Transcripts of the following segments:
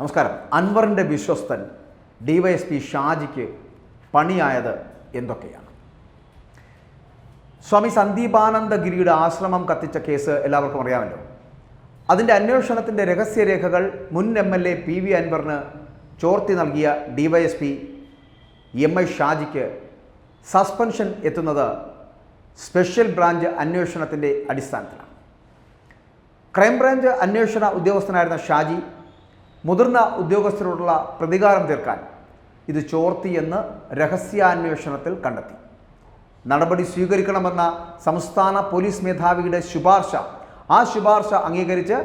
നമസ്കാരം. അൻവറിന്റെ വിശ്വസ്തൻ ഡിവൈഎസ്പി ഷാജിക്ക് പണിയായത് എന്തൊക്കെയാണ്? സ്വാമി സന്ദീപാനന്ദഗിരിയുടെ ആശ്രമം കത്തിച്ച കേസ് എല്ലാവർക്കും അറിയാമല്ലോ. അതിന്റെ അന്വേഷണത്തിന്റെ രഹസ്യരേഖകൾ മുൻ M L A P V അൻവറിന് ചോർത്തി നൽകിയ ഡിവൈഎസ്പി എം ഐ ഷാജിക്ക് സസ്പെൻഷൻ എത്തുന്നത് സ്പെഷ്യൽ ബ്രാഞ്ച് അന്വേഷണത്തിന്റെ അടിസ്ഥാനത്തിലാണ്. ക്രൈംബ്രാഞ്ച് അന്വേഷണ ഉദ്യോഗസ്ഥനായിരുന്ന ഷാജി മുതിർന്ന ഉദ്യോഗസ്ഥരോടുള്ള പ്രതികാരം തീർക്കാൻ ഇത് ചോർത്തിയെന്ന് രഹസ്യാന്വേഷണത്തിൽ കണ്ടെത്തി. നടപടി സ്വീകരിക്കണമെന്ന സംസ്ഥാന പോലീസ് മേധാവിയുടെ ശുപാർശ ആ ശുപാർശ അംഗീകരിച്ച്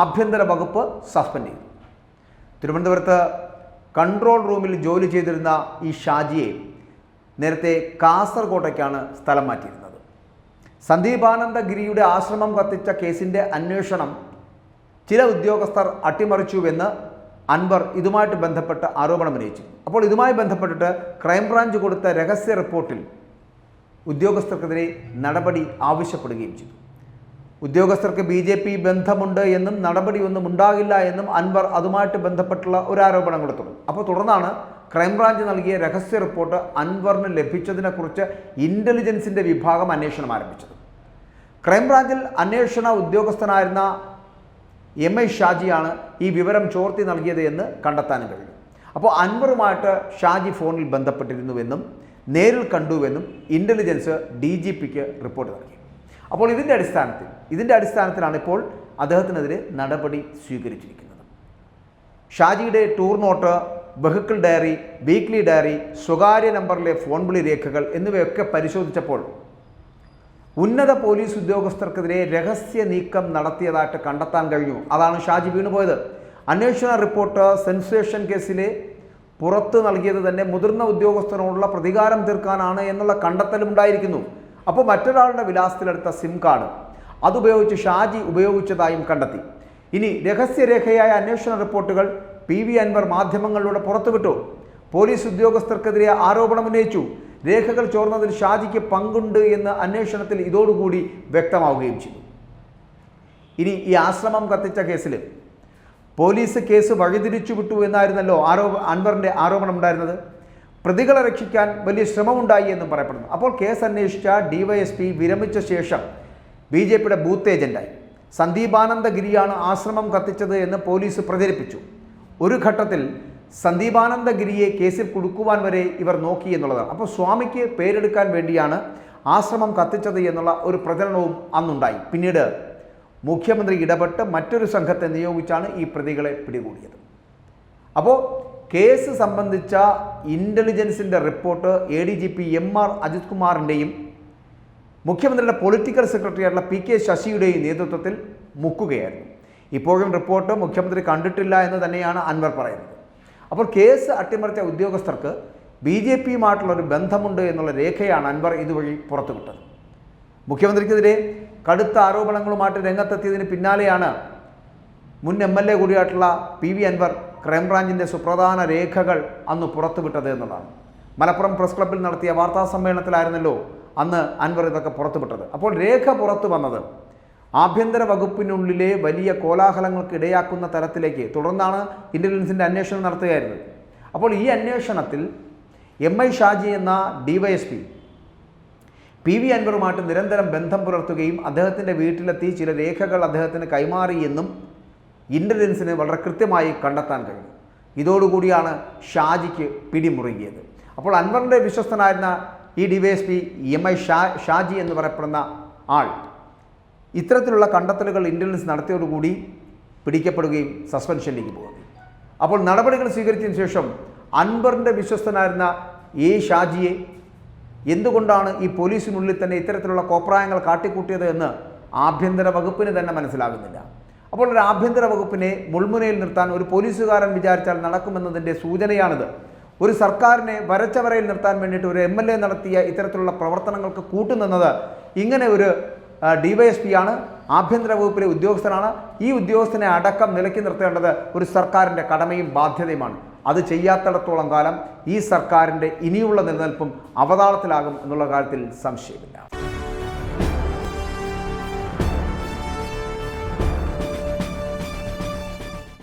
ആഭ്യന്തര വകുപ്പ് സസ്പെൻഡ് ചെയ്തു. തിരുവനന്തപുരത്ത് കൺട്രോൾ റൂമിൽ ജോലി ചെയ്തിരുന്ന ഈ ഷാജിയെ നേരത്തെ കാസർകോട്ടയ്ക്കാണ് സ്ഥലം മാറ്റിയിരുന്നത്. സന്ദീപാനന്ദഗിരിയുടെ ആശ്രമം കത്തിച്ച കേസിന്റെ അന്വേഷണം ചില ഉദ്യോഗസ്ഥർ അട്ടിമറിച്ചുവെന്ന് അൻവർ ഇതുമായിട്ട് ബന്ധപ്പെട്ട് ആരോപണം ഉന്നയിച്ചു. അപ്പോൾ ഇതുമായി ബന്ധപ്പെട്ടിട്ട് ക്രൈംബ്രാഞ്ച് കൊടുത്ത രഹസ്യ റിപ്പോർട്ടിൽ ഉദ്യോഗസ്ഥർക്കെതിരെ നടപടി ആവശ്യപ്പെടുകയും ചെയ്തു. ഉദ്യോഗസ്ഥർക്ക് ബി ജെ പി ബന്ധമുണ്ട് എന്നും നടപടിയൊന്നും ഉണ്ടാകില്ല എന്നും അൻവർ അതുമായിട്ട് ബന്ധപ്പെട്ടുള്ള ഒരു ആരോപണം കൊടുത്തു അപ്പോൾ തുടർന്നാണ് ക്രൈംബ്രാഞ്ച് നൽകിയ രഹസ്യ റിപ്പോർട്ട് അൻവറിന് ലഭിച്ചതിനെക്കുറിച്ച് ഇന്റലിജൻസിന്റെ വിഭാഗം അന്വേഷണം ആരംഭിച്ചത്. ക്രൈംബ്രാഞ്ചിൽ അന്വേഷണ ഉദ്യോഗസ്ഥനായിരുന്ന എം ഐ ഷാജിയാണ് ഈ വിവരം ചോർത്തി നൽകിയത് എന്ന് കണ്ടെത്താനും കഴിഞ്ഞു. അപ്പോൾ അൻവറുമായിട്ട് ഷാജി ഫോണിൽ ബന്ധപ്പെട്ടിരുന്നുവെന്നും നേരിൽ കണ്ടുവെന്നും ഇന്റലിജൻസ് ഡി ജി പിക്ക് റിപ്പോർട്ട് നൽകി. അപ്പോൾ ഇതിന്റെ അടിസ്ഥാനത്തിൽ ഇതിന്റെ അടിസ്ഥാനത്തിലാണ് ഇപ്പോൾ അദ്ദേഹത്തിനെതിരെ നടപടി സ്വീകരിച്ചിരിക്കുന്നത്. ഷാജിയുടെ tour note vehicle diary weekly diary സ്വകാര്യ നമ്പറിലെ ഫോൺ വിളി രേഖകൾ എന്നിവയൊക്കെ പരിശോധിച്ചപ്പോൾ ഉന്നത പോലീസ് ഉദ്യോഗസ്ഥർക്കെതിരെ രഹസ്യ നീക്കം നടത്തിയതായിട്ട് കണ്ടെത്താൻ കഴിഞ്ഞു. അതാണ് ഷാജി വീണുപോയത് അന്വേഷണ റിപ്പോർട്ട് സെൻസേഷൻ കേസിലെ പുറത്തു നൽകിയത് തന്നെ മുതിർന്ന ഉദ്യോഗസ്ഥനോടുള്ള പ്രതികാരം തീർക്കാനാണ് എന്നുള്ള കണ്ടെത്തലും ഉണ്ടായിരിക്കുന്നു. അപ്പോൾ മറ്റൊരാളുടെ വിലാസത്തിലെടുത്ത സിം കാർഡ്. അതുപയോഗിച്ച് ഷാജി ഉപയോഗിച്ചതായും കണ്ടെത്തി. ഇനി രഹസ്യരേഖയായ അന്വേഷണ റിപ്പോർട്ടുകൾ പി വി അൻവർ മാധ്യമങ്ങളിലൂടെ പുറത്തുവിട്ടു. പോലീസ് ഉദ്യോഗസ്ഥർക്കെതിരെ ആരോപണം ഉന്നയിച്ചു രേഖകൾ ചോർന്നതിൽ ഷാജിക്ക് പങ്കുണ്ട് എന്ന് അന്വേഷണത്തിൽ ഇതോടുകൂടി വ്യക്തമാവുകയും ചെയ്തു. ഇനി ഈ ആശ്രമം കത്തിച്ച കേസിൽ പോലീസ് കേസ് വഴിതിരിച്ചു വിട്ടു എന്നായിരുന്നല്ലോ ആരോപ അൻവറിന്റെ ആരോപണം ഉണ്ടായിരുന്നത്. പ്രതികളെ രക്ഷിക്കാൻ വലിയ ശ്രമമുണ്ടായി എന്നും പറയപ്പെടുന്നു. അപ്പോൾ കേസ് അന്വേഷിച്ച ഡിവൈഎസ്പി വിരമിച്ച ശേഷം ബി ജെ പിയുടെ ബൂത്ത് ഏജന്റായി. സന്ദീപാനന്ദഗിരിയാണ് ആശ്രമം കത്തിച്ചത് എന്ന് പോലീസ് പ്രചരിപ്പിച്ചു. ഒരു ഘട്ടത്തിൽ സന്ദീപാനന്ദഗിരിയെ കേസിൽ കുടുക്കുവാൻ വരെ ഇവർ നോക്കി എന്നുള്ളതാണ്. അപ്പോൾ സ്വാമിക്ക് പേരെടുക്കാൻ വേണ്ടിയാണ് ആശ്രമം കത്തിച്ചത് എന്നുള്ള ഒരു പ്രചരണവും അന്നുണ്ടായി. പിന്നീട് മുഖ്യമന്ത്രി ഇടപെട്ട് മറ്റൊരു സംഘത്തെ നിയോഗിച്ചാണ് ഈ പ്രതികളെ പിടികൂടിയത്. അപ്പോൾ കേസ് സംബന്ധിച്ച ഇന്റലിജൻസിന്റെ report A D G P M R Ajith കുമാറിന്റെയും മുഖ്യമന്ത്രിയുടെ പൊളിറ്റിക്കൽ സെക്രട്ടറിയായിട്ടുള്ള പി കെ ശശിയുടെയും നേതൃത്വത്തിൽ മുക്കുകയായിരുന്നു. ഇപ്പോഴും റിപ്പോർട്ട് മുഖ്യമന്ത്രി കണ്ടിട്ടില്ല എന്ന് തന്നെയാണ് അൻവർ പറയുന്നത്. അപ്പോൾ കേസ് അട്ടിമറിച്ച ഉദ്യോഗസ്ഥർക്ക് ബി ജെ പിയുമായിട്ടുള്ളൊരു ബന്ധമുണ്ട് എന്നുള്ള രേഖയാണ് അൻവർ ഇതുവഴി പുറത്തുവിട്ടത്. മുഖ്യമന്ത്രിക്കെതിരെ കടുത്ത ആരോപണങ്ങളുമായിട്ട് രംഗത്തെത്തിയതിന് പിന്നാലെയാണ് മുൻ എം എൽ എ കൂടിയായിട്ടുള്ള പി വി അൻവർ ക്രൈംബ്രാഞ്ചിന്റെ സുപ്രധാന രേഖകൾ അന്ന് പുറത്തുവിട്ടത് എന്നതാണ് മലപ്പുറം പ്രസ് ക്ലബ്ബിൽ നടത്തിയ വാർത്താ സമ്മേളനത്തിലായിരുന്നല്ലോ അന്ന് അൻവർ ഇതൊക്കെ പുറത്തുവിട്ടത്. അപ്പോൾ രേഖ പുറത്തു വന്നത് ആഭ്യന്തര വകുപ്പിനുള്ളിലെ വലിയ കോലാഹലങ്ങൾക്ക് ഇടയാക്കുന്ന തരത്തിലേക്ക് തുടർന്നാണ് ഇന്റലിജൻസിന്റെ അന്വേഷണം നടത്തുകയായിരുന്നത്. അപ്പോൾ ഈ അന്വേഷണത്തിൽ എം ഐ ഷാജി എന്ന ഡിവൈഎസ്പി പി വി അൻവറുമായിട്ട് നിരന്തരം ബന്ധം പുലർത്തുകയും അദ്ദേഹത്തിന്റെ വീട്ടിലെത്തി ചില രേഖകൾ അദ്ദേഹത്തിന് കൈമാറിയെന്നും ഇന്റലിജൻസിന് വളരെ കൃത്യമായി കണ്ടെത്താൻ കഴിഞ്ഞു. ഇതോടുകൂടിയാണ് ഷാജിക്ക് പിടിമുറുകിയത്. അപ്പോൾ അൻവറിന്റെ വിശ്വസ്തനായിരുന്ന ഈ DYSP M I Sha Shaji എന്ന് പറയപ്പെടുന്ന ആൾ ഇത്തരത്തിലുള്ള കണ്ടെത്തലുകൾ ഇന്റലിജൻസ് നടത്തിയോടുകൂടി പിടിക്കപ്പെടുകയും സസ്പെൻഷനിലേക്ക് പോകുന്നു. അപ്പോൾ നടപടികൾ സ്വീകരിച്ചതിന് ശേഷം അൻവറിന്റെ വിശ്വസ്തനായിരുന്ന എ ഷാജിയെ എന്തുകൊണ്ടാണ് ഈ പോലീസിനുള്ളിൽ തന്നെ ഇത്തരത്തിലുള്ള കോപ്രായങ്ങൾ കാട്ടിക്കൂട്ടിയത് എന്ന് ആഭ്യന്തര വകുപ്പിന് തന്നെ മനസ്സിലാകുന്നില്ല. അപ്പോൾ ഒരു ആഭ്യന്തര വകുപ്പിനെ മുൾമുനയിൽ നിർത്താൻ ഒരു പോലീസുകാരൻ വിചാരിച്ചാൽ നടക്കുമെന്നതിന്റെ സൂചനയാണിത്. ഒരു സർക്കാരിനെ വരച്ചവരയിൽ നിർത്താൻ വേണ്ടിയിട്ട് ഒരു എ നടത്തിയ ഇത്തരത്തിലുള്ള പ്രവർത്തനങ്ങൾക്ക് കൂട്ടുനിന്നത് ഇങ്ങനെ ഒരു ഡിവൈഎസ് പി ആണ് ആഭ്യന്തര വകുപ്പിലെ ഉദ്യോഗസ്ഥനാണ്. ഈ ഉദ്യോഗസ്ഥനെ അടക്കം നിലക്കി നിർത്തേണ്ടത് ഒരു സർക്കാരിന്റെ കടമയും ബാധ്യതയുമാണ്. അത് ചെയ്യാത്തിടത്തോളം കാലം ഈ സർക്കാരിന്റെ ഇനിയുള്ള നിലനിൽപ്പും അവതാളത്തിലാകും എന്നുള്ള കാര്യത്തിൽ സംശയമില്ല.